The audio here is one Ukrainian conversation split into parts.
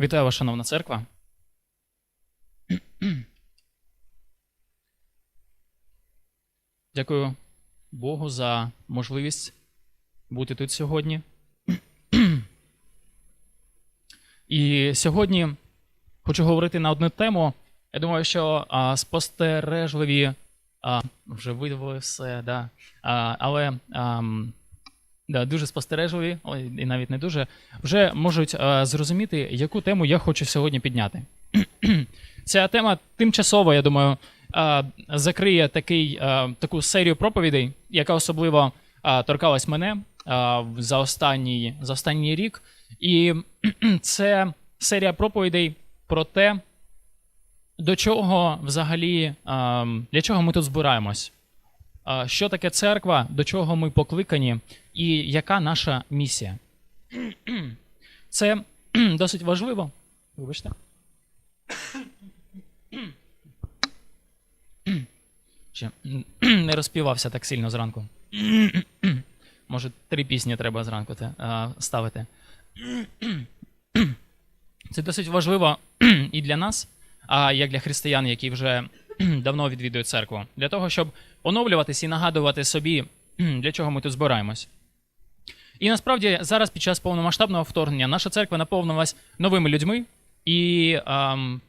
Вітаю вас, шановна церква. Дякую Богу за можливість бути тут сьогодні. І сьогодні хочу говорити на одну тему. Я думаю, що а, спостережливі а, вже видавали все, да. а, але а, дуже спостережливі, і навіть не дуже, вже можуть а, зрозуміти, яку тему я хочу сьогодні підняти. Ця тема тимчасово, я думаю, а, закриє такий, а, таку серію проповідей, яка особливо торкалась мене за, останній, за останній рік. І це серія проповідей про те, до чого взагалі, а, для чого ми тут збираємось. Що таке церква, до чого ми покликані, і яка наша місія? Це досить важливо. Вибачте. Ще не розпівався так сильно зранку. Може, три пісні треба зранку ставити. Це досить важливо і для нас, а як для християн, які вже давно відвідують церкву, для того, щоб оновлюватись і нагадувати собі, для чого ми тут збираємось. І насправді зараз, під час повномасштабного вторгнення, наша церква наповнилась новими людьми, і ем,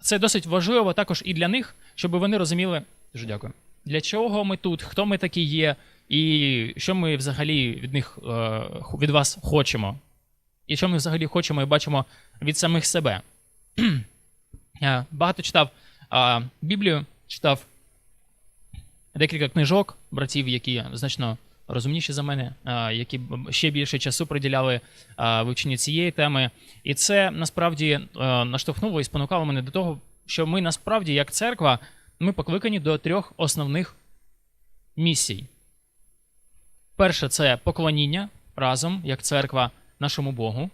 це досить важливо також і для них, щоб вони розуміли, дуже дякую, для чого ми тут, хто ми такі є, і що ми взагалі від них е, від вас хочемо. І що ми взагалі хочемо і бачимо від самих себе. Багато читав а, Біблію, читав декілька книжок братів, які значно розумніші за мене, які ще більше часу приділяли вивченню цієї теми. І це насправді наштовхнуло і спонукало мене до того, що ми насправді, як церква, ми покликані до трьох основних місій. Перше це поклоніння разом, як церква, нашому Богу.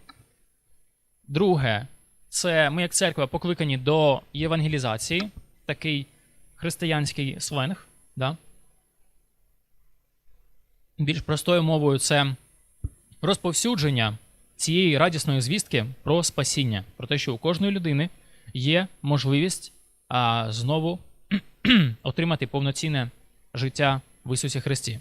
Друге, це ми, як церква, покликані до євангелізації, такий християнський сленг. Да? Більш простою мовою це розповсюдження цієї радісної звістки про спасіння, про те, що у кожної людини є можливість а, знову отримати повноцінне життя в Ісусі Христі.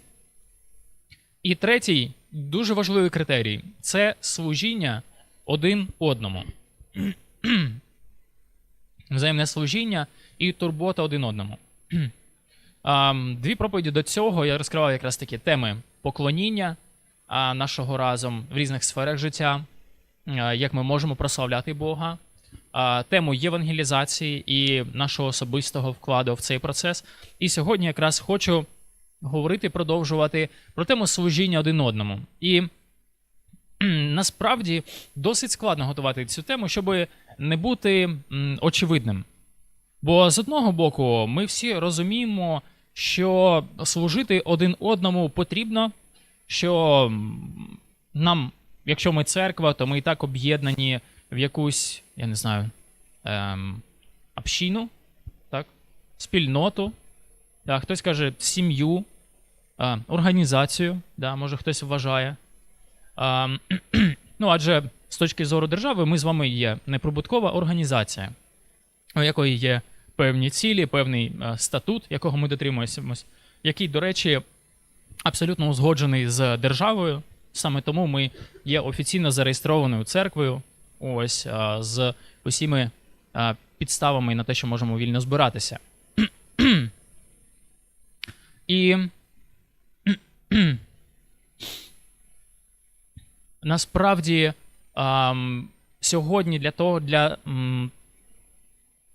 І третій дуже важливий критерій це служіння один одному. Взаємне служіння і турбота один одному. Дві проповіді до цього я розкривав якраз такі теми поклоніння нашого разом в різних сферах життя, як ми можемо прославляти Бога, тему євангелізації і нашого особистого вкладу в цей процес. І сьогодні якраз хочу говорити, продовжувати про тему служіння один одному. І насправді досить складно готувати цю тему, щоб не бути очевидним. Бо з одного боку, ми всі розуміємо, що служити один одному потрібно, що нам, якщо ми церква, то ми і так об'єднані в якусь, я не знаю, ем, общину, так? спільноту, да, хтось каже сім'ю, а, організацію, да, може хтось вважає. А, ну, адже з точки зору держави, ми з вами є неприбуткова організація, у якої є певні цілі, певний е, статут, якого ми дотримуємось, який, до речі, абсолютно узгоджений з державою. Саме тому ми є офіційно зареєстрованою церквою, ось е, з усіми е, підставами на те, що можемо вільно збиратися. І насправді сьогодні для того, для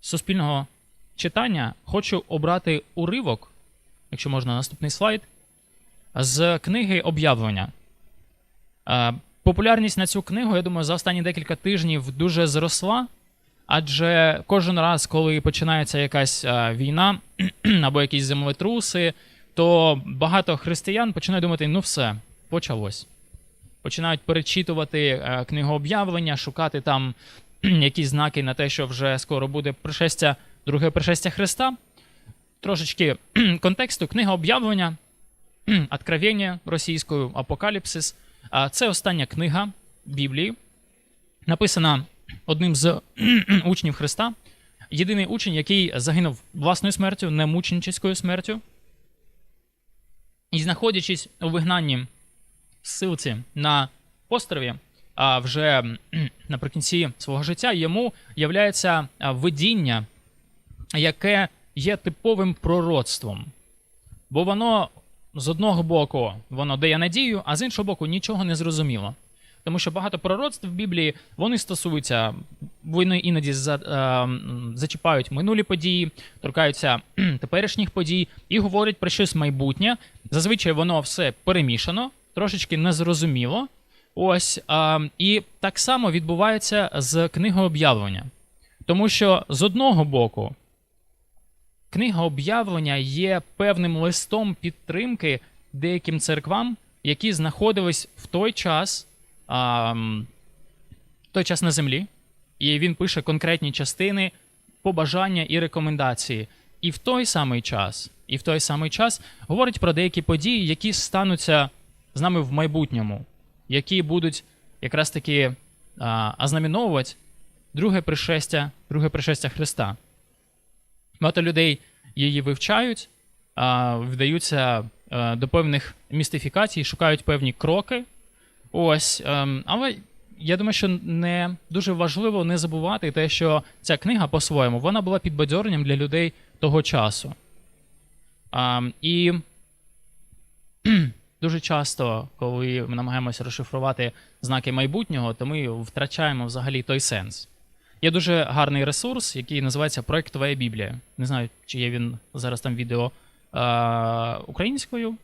суспільного читання хочу обрати уривок, якщо можна, наступний слайд, з книги об'явлення. Е, Популярність на цю книгу, я думаю, за останні декілька тижнів дуже зросла. Адже кожен раз, коли починається якась е, війна або якісь землетруси, то багато християн починають думати: ну все, почалось. Починають перечитувати е, книгу об'явлення, шукати там якісь знаки на те, що вже скоро буде пришестя, друге пришестя Христа. Трошечки контексту, книга об'явлення, Откровення російською, Апокаліпсис. Це остання книга Біблії, написана одним з учнів Христа, єдиний учень, який загинув власною смертю, не мученическою смертю. І знаходячись у вигнанні ссилці на острові, а вже наприкінці свого життя йому являється видіння, яке є типовим пророцтвом. Бо воно з одного боку воно дає надію, а з іншого боку нічого не зрозуміло. Тому що багато пророцтв в Біблії вони стосуються, вони іноді за, е, зачіпають минулі події, торкаються теперішніх подій і говорять про щось майбутнє. Зазвичай воно все перемішано, трошечки незрозуміло. Ось а, і так само відбувається з книгооб'явлення. Тому що з одного боку, книга об'явлення є певним листом підтримки деяким церквам, які знаходились в той час, а, той час на землі, і він пише конкретні частини, побажання і рекомендації. І в той самий час, і в той самий час говорить про деякі події, які стануться з нами в майбутньому, які будуть якраз таки а, ознаменовувати друге пришестя, друге пришестя Христа. Багато людей її вивчають, вдаються до певних містифікацій, шукають певні кроки. Ось, ем, але я думаю, що не дуже важливо не забувати те, що ця книга по-своєму вона була підбадьоренням для людей того часу. А, і дуже часто, коли ми намагаємося розшифрувати знаки майбутнього, то ми втрачаємо взагалі той сенс. Є дуже гарний ресурс, який називається Проект Твоя Біблія. Не знаю, чи є він зараз там відео е- українською,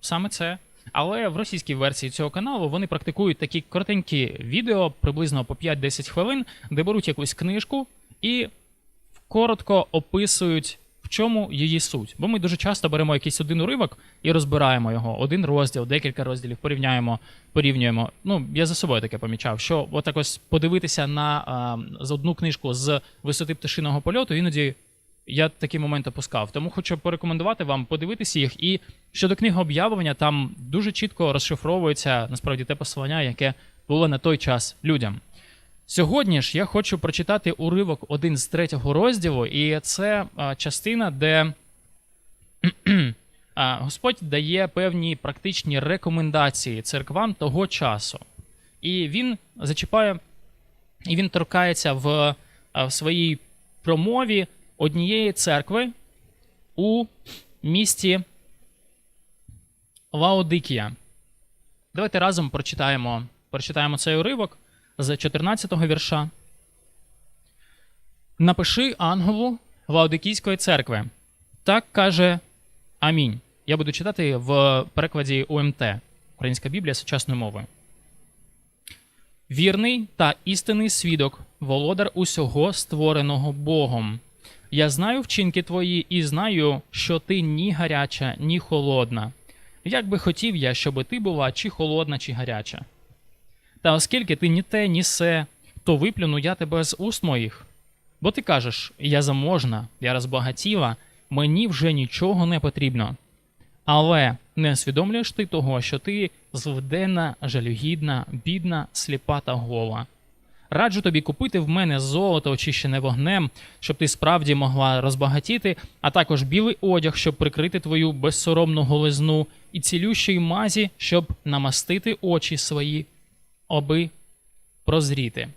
саме це. Але в російській версії цього каналу вони практикують такі коротенькі відео, приблизно по 5-10 хвилин, де беруть якусь книжку і коротко описують, в чому її суть. Бо ми дуже часто беремо якийсь один уривок і розбираємо його, один розділ, декілька розділів, порівняємо, порівнюємо. Ну, я за собою таке помічав, що отак ось подивитися на а, з одну книжку з висоти пташиного польоту, іноді я такий момент опускав. Тому хочу порекомендувати вам подивитися їх. І щодо книги об'явлення, там дуже чітко розшифровується насправді те послання, яке було на той час людям. Сьогодні ж я хочу прочитати уривок один з третього розділу, і це частина, де Господь дає певні практичні рекомендації церквам того часу. І він зачіпає, і він торкається в, в своїй промові однієї церкви у місті Лаодикія. Давайте разом прочитаємо, прочитаємо цей уривок з 14-го вірша. Напиши ангелу Лаодикійської церкви. Так каже Амінь. Я буду читати в перекладі УМТ, Українська Біблія сучасною мовою. Вірний та істинний свідок, володар усього створеного Богом. Я знаю вчинки твої і знаю, що ти ні гаряча, ні холодна. Як би хотів я, щоби ти була чи холодна, чи гаряча. Та оскільки ти ні те, ні се, то виплюну я тебе з уст моїх. Бо ти кажеш, я заможна, я розбагатіла, мені вже нічого не потрібно. Але не усвідомлюєш ти того, що ти злиденна, жалюгідна, бідна, сліпа та гола. Раджу тобі купити в мене золото, очищене вогнем, щоб ти справді могла розбагатіти, а також білий одяг, щоб прикрити твою безсоромну голизну, і цілющої мазі, щоб намастити очі свої, аби прозріти.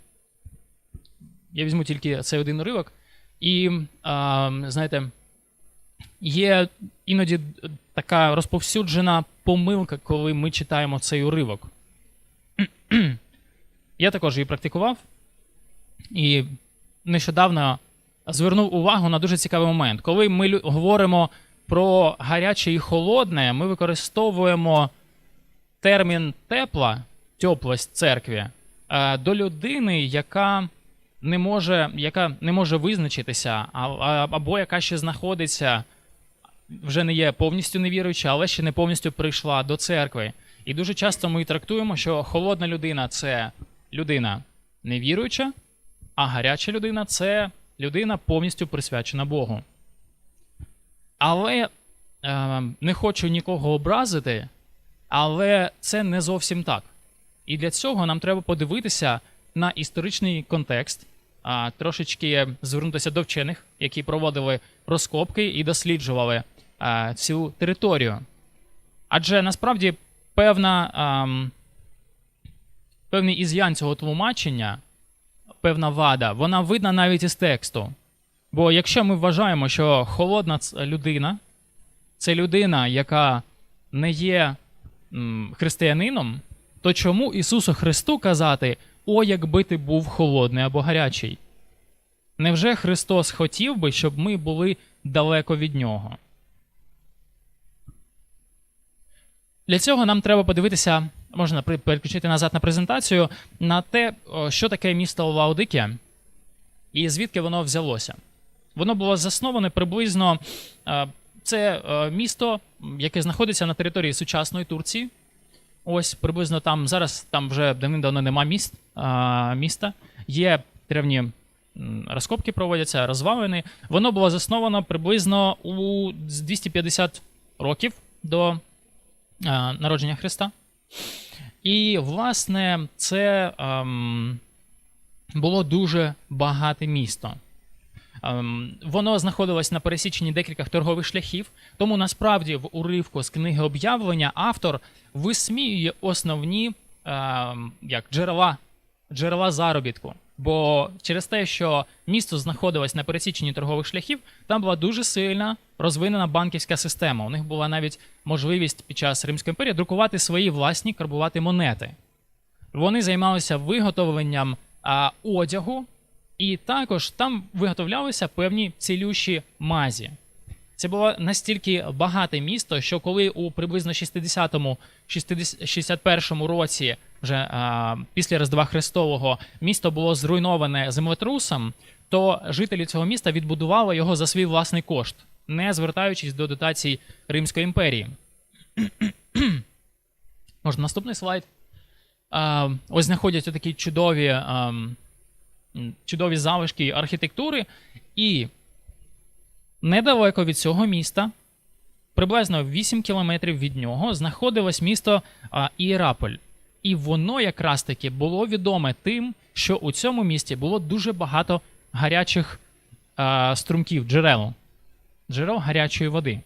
Я візьму тільки цей один уривок. І, а, знаєте, є іноді така розповсюджена помилка, коли ми читаємо цей уривок. Я також її практикував і нещодавно звернув увагу на дуже цікавий момент. Коли ми говоримо про гаряче і холодне, ми використовуємо термін тепла, теплость церкві е, до людини, яка не може, яка не може визначитися, або яка ще знаходиться, вже не є повністю невіруюча, але ще не повністю прийшла до церкви. І дуже часто ми трактуємо, що холодна людина це людина невіруюча, а гаряча людина це людина повністю присвячена Богу. Але е, не хочу нікого образити, але це не зовсім так. І для цього нам треба подивитися на історичний контекст, а, трошечки звернутися до вчених, які проводили розкопки і досліджували а, цю територію. Адже насправді певна, ам, певний із'ян цього тлумачення, певна вада, вона видна навіть із тексту. Бо якщо ми вважаємо, що холодна людина це людина, яка не є м, християнином, то чому Ісусу Христу казати, о, якби ти був холодний або гарячий? Невже Христос хотів би, щоб ми були далеко від нього? Для цього нам треба подивитися, можна переключити назад на презентацію, на те, що таке місто Лаодикія і звідки воно взялося. Воно було засноване приблизно. е, Це е, місто, яке знаходиться на території сучасної Турції. Ось приблизно там зараз там вже давним-давно нема міст, а, міста. Є древні розкопки проводяться, розвалини. Воно було засновано приблизно у 250 років до а, народження Христа. І, власне, це ем, було дуже багате місто. Ем, Воно знаходилось на пересіченні декількох торгових шляхів, тому насправді в уривку з книги об'явлення автор висміює основні ем, як, джерела, джерела заробітку. Бо через те, що місто знаходилось на пересіченні торгових шляхів, там була дуже сильна розвинена банківська система. У них була навіть можливість під час Римської імперії друкувати свої власні карбувати монети. Вони займалися виготовленням а, одягу, і також там виготовлялися певні цілющі мазі. Це було настільки багате місто, що коли у приблизно 60-му, 61-му році, вже а, після Різдва Христового, місто було зруйноване землетрусом, то жителі цього міста відбудували його за свій власний кошт, не звертаючись до дотацій Римської імперії. Можна наступний слайд. А, ось знаходяться такі чудові, а, чудові залишки архітектури, і недалеко від цього міста, приблизно 8 кілометрів від нього, знаходилось місто а, Іераполь. І воно якраз таки було відоме тим, що у цьому місті було дуже багато гарячих а, струмків, джерел, джерел гарячої води.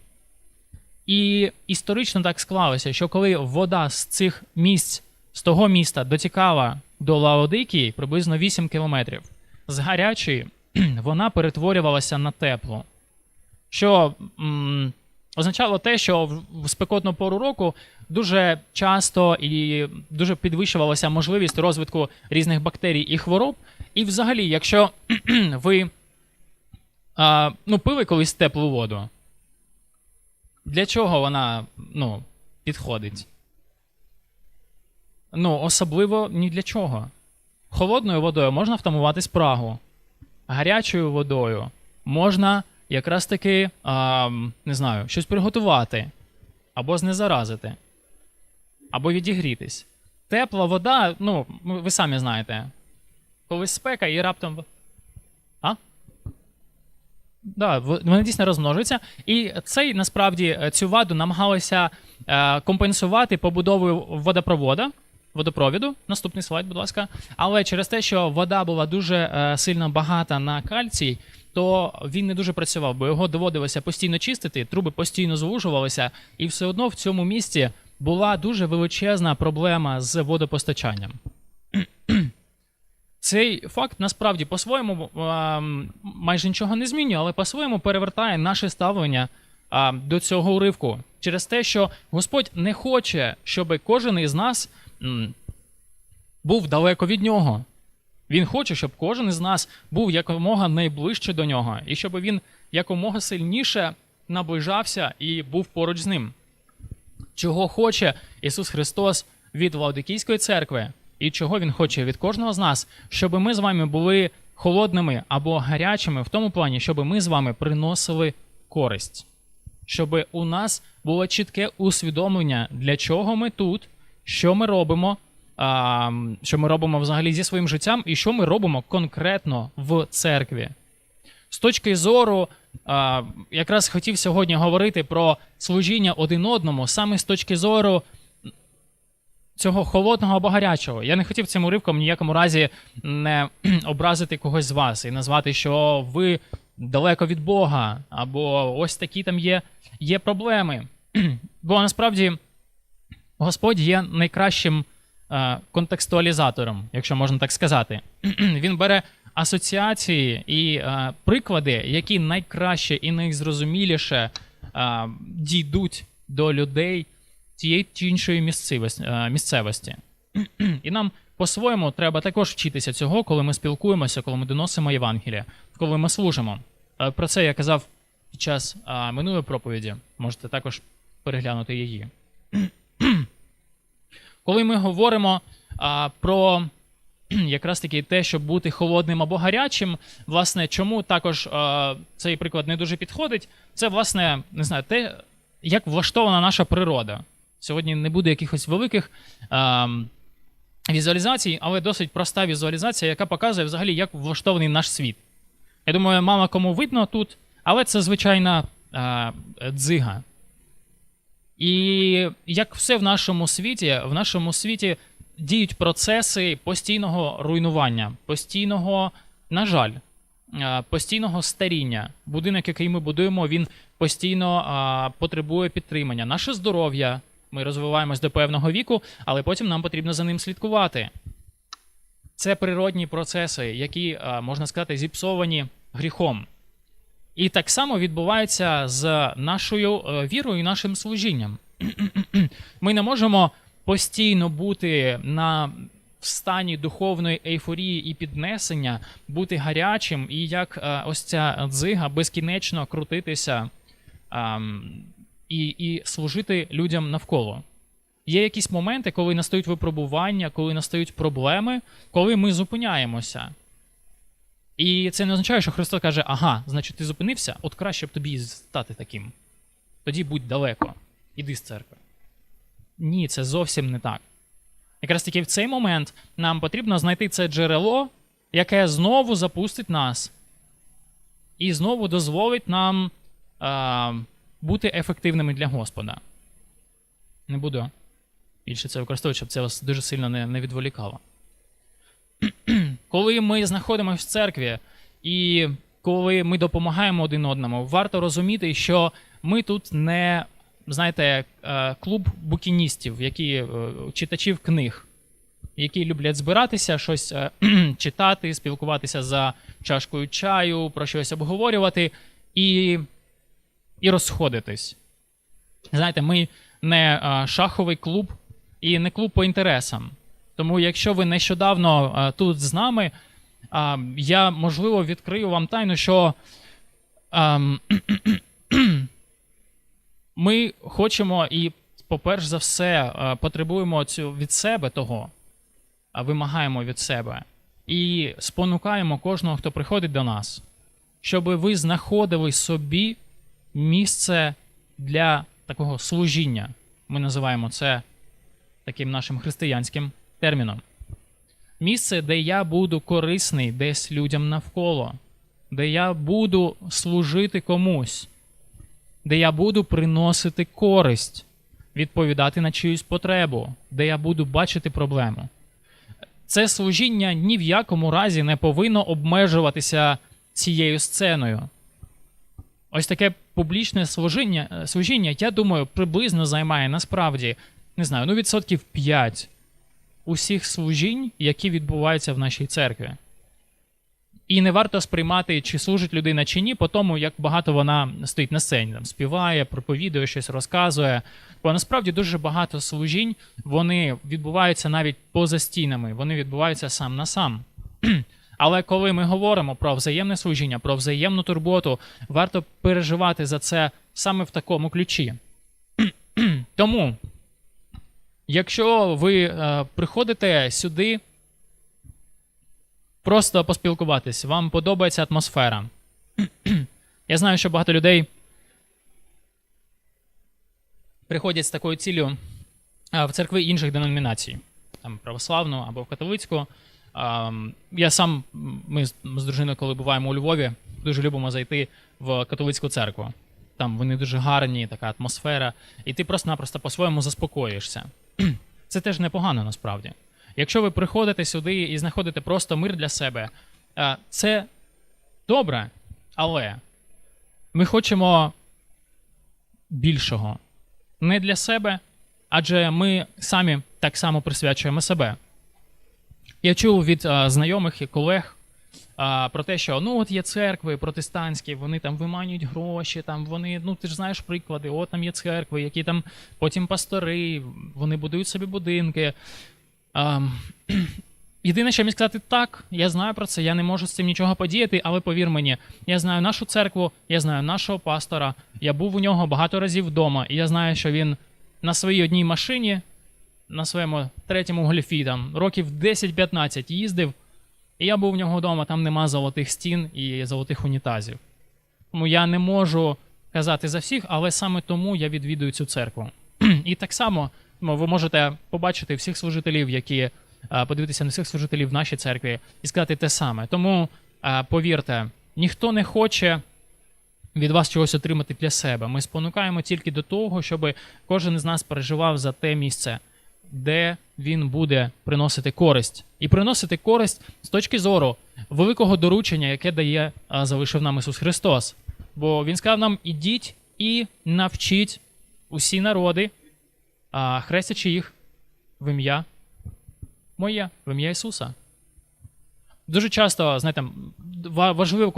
І історично так склалося, що коли вода з цих місць, з того міста дотікала до Лаодикії приблизно 8 кілометрів, з гарячої вона перетворювалася на теплу. Що м, означало те, що в спекотну пору року дуже часто і дуже підвищувалася можливість розвитку різних бактерій і хвороб. І взагалі, якщо ви а, ну, пили колись теплу воду, для чого вона ну, підходить? Ну, особливо ні для чого. Холодною водою можна втамувати спрагу, гарячою водою можна якраз таки, а, не знаю, щось приготувати, або знезаразити, або відігрітись. Тепла вода, ну, ви самі знаєте, коли спека і раптом. А? Да, вони дійсно розмножуються. І цей насправді цю ваду намагалися е, компенсувати побудовою водопровода. Водопровіду, наступний слайд, будь ласка. Але через те, що вода була дуже е, сильно багата на кальцій, то він не дуже працював, бо його доводилося постійно чистити, труби постійно звужувалися, і все одно в цьому місті була дуже величезна проблема з водопостачанням. Цей факт насправді по-своєму ем, майже нічого не змінює, але по-своєму перевертає наше ставлення а, до цього уривку через те, що Господь не хоче, щоб кожен із нас був далеко від нього. Він хоче, щоб кожен із нас був якомога найближче до нього, і щоб він якомога сильніше наближався і був поруч з ним. Чого хоче Ісус Христос від Лаодикійської церкви, і чого Він хоче від кожного з нас, щоб ми з вами були холодними або гарячими в тому плані, щоб ми з вами приносили користь, щоб у нас було чітке усвідомлення, для чого ми тут, що ми робимо, а, що ми робимо взагалі зі своїм життям, і що ми робимо конкретно в церкві. З точки зору, а, якраз хотів сьогодні говорити про служіння один одному, саме з точки зору цього холодного або гарячого. Я не хотів цим уривком ніякому разі не образити когось з вас і назвати, що ви далеко від Бога, або ось такі там є, є проблеми. Бо насправді Господь є найкращим е, контекстуалізатором, якщо можна так сказати. Він бере асоціації і е, приклади, які найкраще і найзрозуміліше е, дійдуть до людей тієї чи іншої місцевості. І нам по-своєму треба також вчитися цього, коли ми спілкуємося, коли ми доносимо Євангелія, коли ми служимо. Про це я казав під час минулої проповіді. Можете також переглянути її. Коли ми говоримо а, про якраз таки те, щоб бути холодним або гарячим, власне, чому також а, цей приклад не дуже підходить, це, власне, не знаю, те, як влаштована наша природа. Сьогодні не буде якихось великих а, візуалізацій, але досить проста візуалізація, яка показує взагалі, як влаштований наш світ. Я думаю, мало кому видно тут, але це звичайна а, дзига. І як все в нашому світі, в нашому світі діють процеси постійного руйнування, постійного, на жаль, постійного старіння. Будинок, який ми будуємо, він постійно а, потребує підтримання. Наше здоров'я, ми розвиваємось до певного віку, але потім нам потрібно за ним слідкувати. Це природні процеси, які, а, можна сказати, зіпсовані гріхом. І так само відбувається з нашою е, вірою і нашим служінням. Ми не можемо постійно бути на в стані духовної ейфорії і піднесення, бути гарячим, і як е, ось ця дзига безкінечно крутитися ам, і, і служити людям навколо. Є якісь моменти, коли настають випробування, коли настають проблеми, коли ми зупиняємося. І це не означає, що Христос каже: ага, значить, ти зупинився, от краще б тобі стати таким. Тоді будь далеко, іди з церкви. Ні, це зовсім не так. Якраз таки в цей момент нам потрібно знайти це джерело, яке знову запустить нас і знову дозволить нам а, бути ефективними для Господа. Не буду більше це використовувати, щоб це вас дуже сильно не, не відволікало коли ми знаходимося в церкві і коли ми допомагаємо один одному, варто розуміти, що ми тут не знаєте, е, клуб букіністів, які е, читачів книг, які люблять збиратися, щось е, читати, спілкуватися за чашкою чаю, про щось обговорювати і, і розходитись. Знаєте, ми не шаховий клуб і не клуб по інтересам. Тому, якщо ви нещодавно а, тут з нами, а, я можливо відкрию вам тайну, що а, ми хочемо і, по-перше за все, а, потребуємо цю від себе того, а вимагаємо від себе, і спонукаємо кожного, хто приходить до нас, щоб ви знаходили собі місце для такого служіння. Ми називаємо це таким нашим християнським терміном. Місце, де я буду корисний десь людям навколо, де я буду служити комусь, де я буду приносити користь, відповідати на чиюсь потребу, де я буду бачити проблему. Це служіння ні в якому разі не повинно обмежуватися цією сценою. Ось таке публічне служіння, служіння, я думаю, приблизно займає насправді, не знаю, ну відсотків 5 усіх служінь, які відбуваються в нашій церкві. І не варто сприймати, чи служить людина чи ні, по тому, як багато вона стоїть на сцені, там, співає, проповідує, щось розказує. Бо насправді дуже багато служінь вони відбуваються навіть поза стінами, вони відбуваються сам на сам. Але коли ми говоримо про взаємне служіння, про взаємну турботу, варто переживати за це саме в такому ключі. Тому Якщо ви е, приходите сюди просто поспілкуватись, вам подобається атмосфера. Я знаю, що багато людей приходять з такою ціллю е, в церкви інших деномінацій, там православну або католицьку. Е, я сам, ми з дружиною, коли буваємо у Львові, дуже любимо зайти в католицьку церкву. Там вони дуже гарні, така атмосфера, і ти просто-напросто по-своєму заспокоїшся. Це теж непогано насправді. Якщо ви приходите сюди і знаходите просто мир для себе, е, це добре, але ми хочемо більшого. Не для себе, адже ми самі так само присвячуємо себе. Я чув від знайомих і колег а, про те, що ну от є церкви протестантські, вони там виманюють гроші, там вони, ну ти ж знаєш приклади, от там є церкви, які там потім пастори, вони будують собі будинки. А, Єдине, що мені сказати, так, я знаю про це, я не можу з цим нічого подіяти, але повір мені, я знаю нашу церкву, я знаю нашого пастора, я був у нього багато разів вдома, і я знаю, що він на своїй одній машині, на своєму третьому гольфі, там, років 10-15 їздив, і я був у нього вдома, там нема золотих стін і золотих унітазів. Тому я не можу казати за всіх, але саме тому я відвідую цю церкву. І так само ну, ви можете побачити всіх служителів, які подивитися на всіх служителів в нашій церкві і сказати те саме. Тому повірте, ніхто не хоче від вас чогось отримати для себе. Ми спонукаємо тільки до того, щоб кожен із нас переживав за те місце, де він буде приносити користь, і приносити користь з точки зору великого доручення, яке дає а, залишив нам Ісус Христос. Бо Він сказав нам: ідіть і навчіть усі народи, хрестячи їх в ім'я моє, в ім'я Ісуса. Дуже часто, знаєте, важливо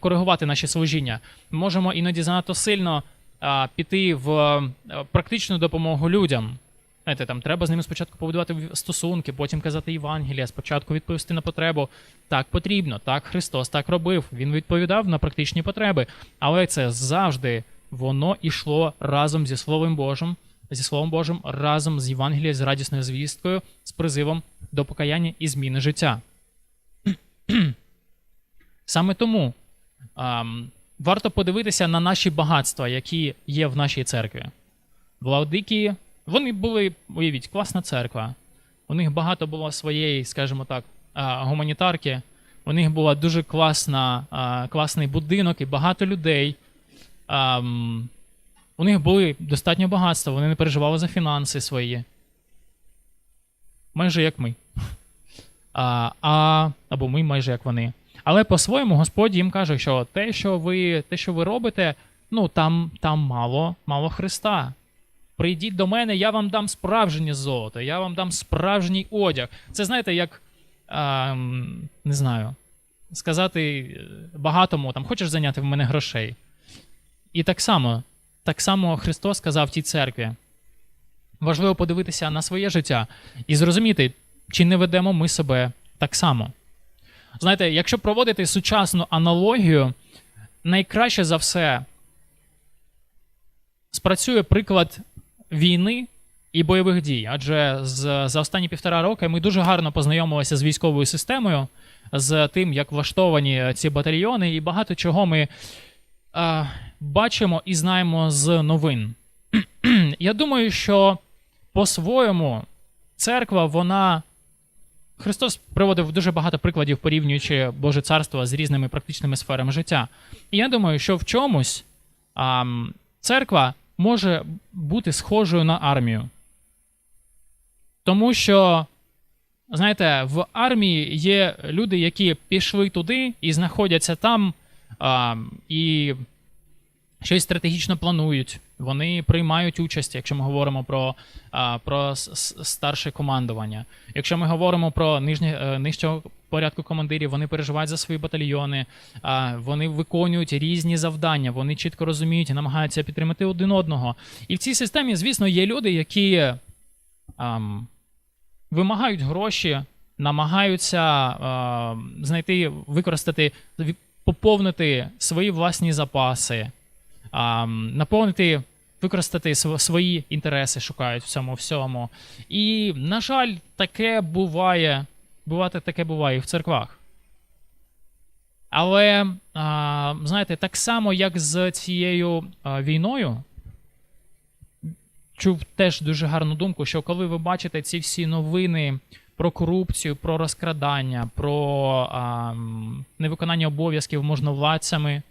коригувати наші служіння. Ми можемо іноді занадто сильно піти в а, практичну допомогу людям. Знаєте, там треба з ними спочатку побудувати стосунки, потім казати Євангелія, спочатку відповісти на потребу. Так потрібно, так Христос так робив. Він відповідав на практичні потреби. Але це завжди воно йшло разом зі Словом Божим, зі Словом Божим, разом з Євангелією, з радісною звісткою, з призивом до покаяння і зміни життя. Саме тому ам, варто подивитися на наші багатства, які є в нашій церкві. В Лаодикії вони були, уявіть, класна церква. У них багато було своєї, скажімо так, гуманітарки. У них була дуже класна, класний будинок і багато людей. У них були достатньо багатства, вони не переживали за фінанси свої. Майже як ми. А, а, або ми майже як вони. Але по-своєму Господь їм каже, що те, що ви, те, що ви робите, ну там, там мало, мало Христа. Прийдіть до мене, я вам дам справжнє золото, я вам дам справжній одяг. Це знаєте, як а, не знаю, сказати е, багатому, там, хочеш зайняти в мене грошей. І так само, так само Христос сказав тій церкві. Важливо подивитися на своє життя і зрозуміти, чи не ведемо ми себе так само. Знаєте, якщо проводити сучасну аналогію, найкраще за все спрацює приклад війни і бойових дій. Адже з, за останні півтора роки ми дуже гарно познайомилися з військовою системою, з тим, як влаштовані ці батальйони, і багато чого ми а, бачимо і знаємо з новин. Я думаю, що по-своєму церква, вона. Христос приводив дуже багато прикладів, порівнюючи Боже царство з різними практичними сферами життя. І я думаю, що в чомусь а, церква може бути схожою на армію. Тому що, знаєте, в армії є люди, які пішли туди і знаходяться там, а, і щось стратегічно планують. Вони приймають участь, якщо ми говоримо про, про старше командування. Якщо ми говоримо про нижнє, е, нижчого порядку командирів, вони переживають за свої батальйони, вони виконують різні завдання, вони чітко розуміють і намагаються підтримати один одного. І в цій системі, звісно, є люди, які ам, вимагають гроші, намагаються а, знайти, використати, поповнити свої власні запаси, а, наповнити, використати свої інтереси, шукають в цьому всьому. І, на жаль, таке буває. Бувати таке буває в церквах. Але, а, знаєте, так само, як з цією а, війною, чув теж дуже гарну думку, що коли ви бачите ці всі новини про корупцію, про розкрадання, про а, невиконання обов'язків можновладцями,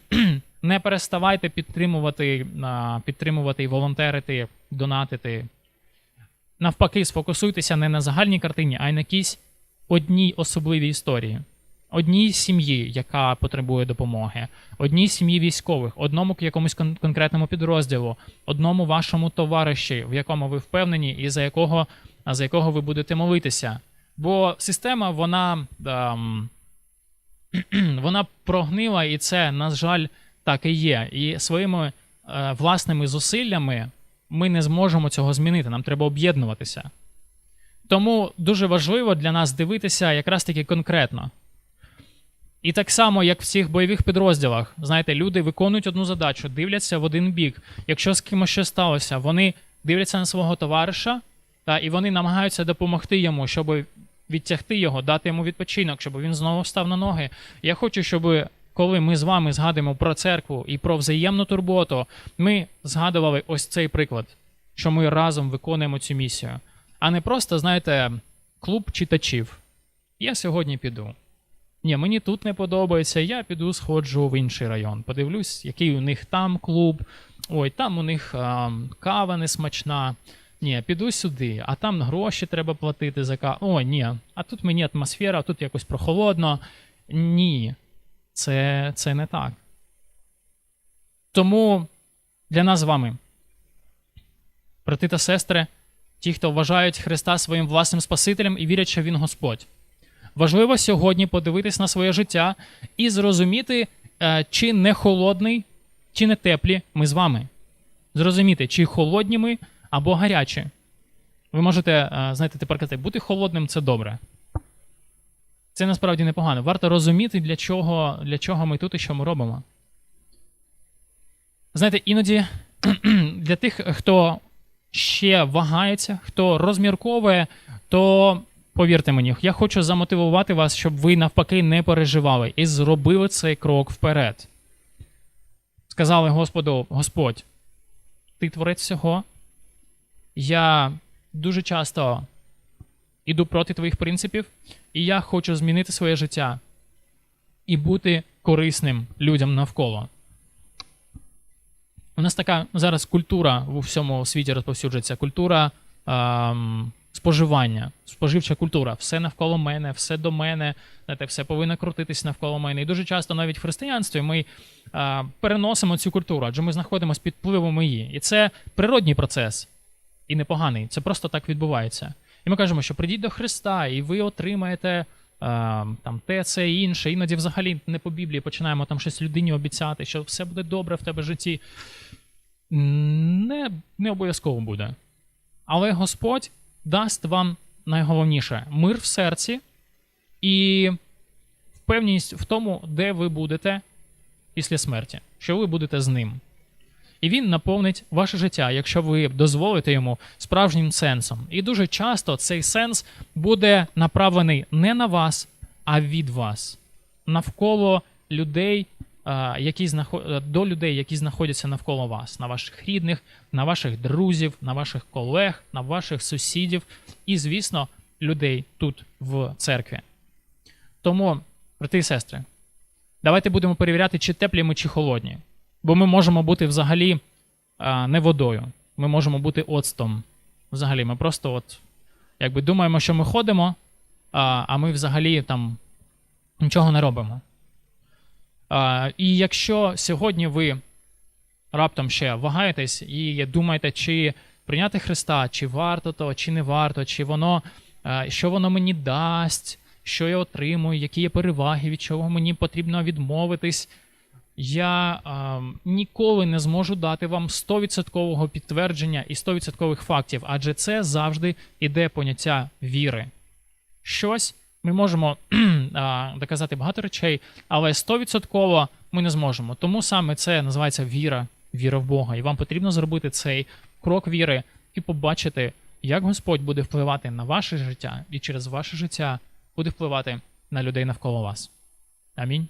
не переставайте підтримувати, а, підтримувати і волонтерити, донатити. Навпаки, сфокусуйтеся не на загальній картині, а й на якійсь одній особливій історії. Одній сім'ї, яка потребує допомоги, одній сім'ї військових, одному якомусь кон- конкретному підрозділу, одному вашому товариші, в якому ви впевнені, і за якого, за якого ви будете молитися. Бо система, вона, ем, вона прогнила, і це, на жаль, так і є. І своїми е, власними зусиллями ми не зможемо цього змінити. Нам треба об'єднуватися. Тому дуже важливо для нас дивитися якраз таки конкретно. І так само, як в цих бойових підрозділах, знаєте, люди виконують одну задачу, дивляться в один бік. Якщо з кимось щось сталося, вони дивляться на свого товариша, та, і вони намагаються допомогти йому, щоб відтягти його, дати йому відпочинок, щоб він знову став на ноги. Я хочу, щоб коли ми з вами згадуємо про церкву і про взаємну турботу, ми згадували ось цей приклад, що ми разом виконуємо цю місію, а не просто, знаєте, клуб читачів. Я сьогодні піду. Ні, мені тут не подобається, я піду сходжу в інший район. Подивлюсь, який у них там клуб. Ой, там у них а, кава несмачна. Ні, піду сюди, а там гроші треба платити за каву. О, ні, а тут мені атмосфера, а тут якось прохолодно. Ні, це, це не так. Тому для нас з вами, брати та сестри, ті, хто вважають Христа своїм власним Спасителем і вірять, що Він Господь. Важливо сьогодні подивитись на своє життя і зрозуміти, е, чи не холодний, чи не теплі ми з вами. Зрозуміти, чи холодні ми або гарячі. Ви можете, е, знаєте, тепер казати, бути холодним це добре. Це насправді непогано. Варто розуміти, для чого, для чого ми тут і що ми робимо. Знаєте, іноді для тих, хто ще вагається, хто розмірковує, то повірте мені, я хочу замотивувати вас, щоб ви навпаки не переживали і зробили цей крок вперед. Сказали Господу, Господь, ти творець всього. Я дуже часто іду проти твоїх принципів, і я хочу змінити своє життя і бути корисним людям навколо. У нас така зараз культура в всьому світі розповсюджується культура ем, споживання, споживча культура. Все навколо мене, все до мене, знаєте, все повинно крутитись навколо мене. І дуже часто навіть в християнстві ми е, переносимо цю культуру, адже ми знаходимося під впливом її. І це природній процес, і непоганий. Це просто так відбувається. І ми кажемо, що прийдіть до Христа, і ви отримаєте е, там те, це і інше. Іноді взагалі не по Біблії починаємо там щось людині обіцяти, що все буде добре в тебе в житті. Не, не обов'язково буде. Але Господь дасть вам найголовніше мир в серці і впевненість в тому, де ви будете після смерті, що ви будете з ним. І він наповнить ваше життя, якщо ви дозволите йому справжнім сенсом. І дуже часто цей сенс буде направлений не на вас, а від вас, навколо людей, які до людей, які знаходяться навколо вас, на ваших рідних, на ваших друзів, на ваших колег, на ваших сусідів і, звісно, людей тут в церкві. Тому, брати і сестри, давайте будемо перевіряти, чи теплі ми, чи холодні. Бо ми можемо бути взагалі не водою. Ми можемо бути оцтом. Взагалі, ми просто от якби думаємо, що ми ходимо, а, ми взагалі там нічого не робимо. І якщо сьогодні ви раптом ще вагаєтесь і думаєте, чи прийняти Христа, чи варто то, чи не варто, чи воно, що воно мені дасть, що я отримую, які є переваги, від чого мені потрібно відмовитись, я а, ніколи не зможу дати вам 100% підтвердження і 100% фактів, адже це завжди іде поняття віри. Щось ми можемо доказати багато речей, але 100% ми не зможемо. Тому саме це називається віра, віра в Бога. І вам потрібно зробити цей крок віри і побачити, як Господь буде впливати на ваше життя і через ваше життя буде впливати на людей навколо вас. Амінь.